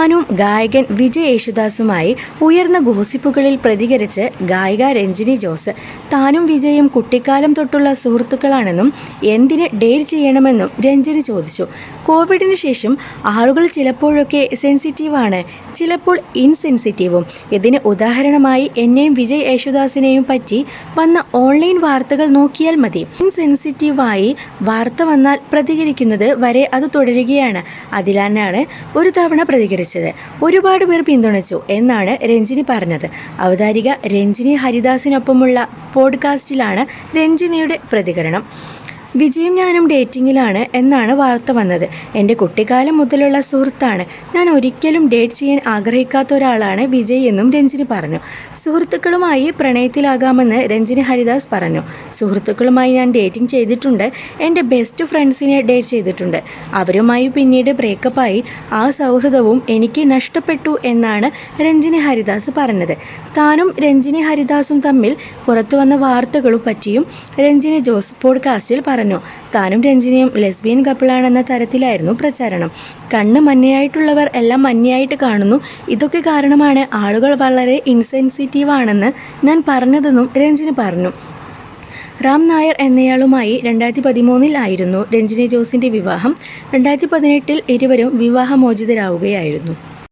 താനും ഗായകൻ വിജയ് യേശുദാസുമായി ഉയർന്ന ഗോസിപ്പുകളിൽ പ്രതികരിച്ച് ഗായിക രഞ്ജിനി ജോസ്. താനും വിജയും കുട്ടിക്കാലം തൊട്ടുള്ള സുഹൃത്തുക്കളാണെന്നും എന്തിന് ഡേറ്റ് ചെയ്യണമെന്നും രഞ്ജിനി ചോദിച്ചു. കോവിഡിന് ശേഷം ആളുകൾ ചിലപ്പോഴൊക്കെ സെൻസിറ്റീവാണ് ചിലപ്പോൾ ഇൻസെൻസിറ്റീവും. ഇതിന് ഉദാഹരണമായി എന്നെയും വിജയ് യേശുദാസിനെയും പറ്റി വന്ന ഓൺലൈൻ വാർത്തകൾ നോക്കിയാൽ മതി. ഇൻസെൻസിറ്റീവായി വാർത്ത വന്നാൽ പ്രതികരിക്കുന്നത് വരെ അത് തുടരുകയാണ്. അതിലാണ് ഒരു തവണ പ്രതികരിച്ചത്. ഒരുപാട് പേർ പിന്തുണച്ചു എന്നാണ് രഞ്ജിനി പറഞ്ഞത്. അവതാരിക രഞ്ജിനി ഹരിദാസിനൊപ്പമുള്ള പോഡ്കാസ്റ്റിലാണ് രഞ്ജിനിയുടെ പ്രതികരണം. വിജയും ഞാനും ഡേറ്റിങ്ങിലാണ് എന്നാണ് വാർത്ത വന്നത്. എന്റെ കുട്ടിക്കാലം മുതലുള്ള സുഹൃത്താണ്. ഞാൻ ഒരിക്കലും ഡേറ്റ് ചെയ്യാൻ ആഗ്രഹിക്കാത്ത ഒരാളാണ് വിജയ് എന്നും രഞ്ജിനി പറഞ്ഞു. സുഹൃത്തുക്കളുമായി പ്രണയത്തിലാകാമെന്ന് രഞ്ജിനി ഹരിദാസ് പറഞ്ഞു. സുഹൃത്തുക്കളുമായി ഞാൻ ഡേറ്റിംഗ് ചെയ്തിട്ടുണ്ട്. എന്റെ ബെസ്റ്റ് ഫ്രണ്ട്സിനെ ഡേറ്റ് ചെയ്തിട്ടുണ്ട്. അവരുമായി പിന്നീട് ബ്രേക്കപ്പായി ആ സൗഹൃദവും എനിക്ക് നഷ്ടപ്പെട്ടു എന്നാണ് രഞ്ജിനി ഹരിദാസ് പറഞ്ഞത്. താനും രഞ്ജിനി ഹരിദാസും തമ്മിൽ പുറത്തു വന്ന വാർത്തകളും പറ്റിയും രഞ്ജിനി ജോസ് പോഡ്കാസ്റ്റിൽ പറഞ്ഞു. താനും രഞ്ജിനിയും ലെസ്ബിയൻ കപ്പിളാണെന്ന തരത്തിലായിരുന്നു പ്രചാരണം. കണ്ണ് മഞ്ഞയായിട്ടുള്ളവർ എല്ലാം മഞ്ഞയായിട്ട് കാണുന്നു. ഇതൊക്കെ കാരണമാണ് ആളുകൾ വളരെ ഇൻസെൻസിറ്റീവാണെന്ന് ഞാൻ പറഞ്ഞതെന്നും രഞ്ജിനി പറഞ്ഞു. റാം നായർ എന്നയാളുമായി രണ്ടായിരത്തി പതിമൂന്നിൽ ആയിരുന്നു രഞ്ജിനി ജോസിന്റെ വിവാഹം. രണ്ടായിരത്തി പതിനെട്ടിൽ ഇരുവരും വിവാഹമോചിതരാവുകയായിരുന്നു.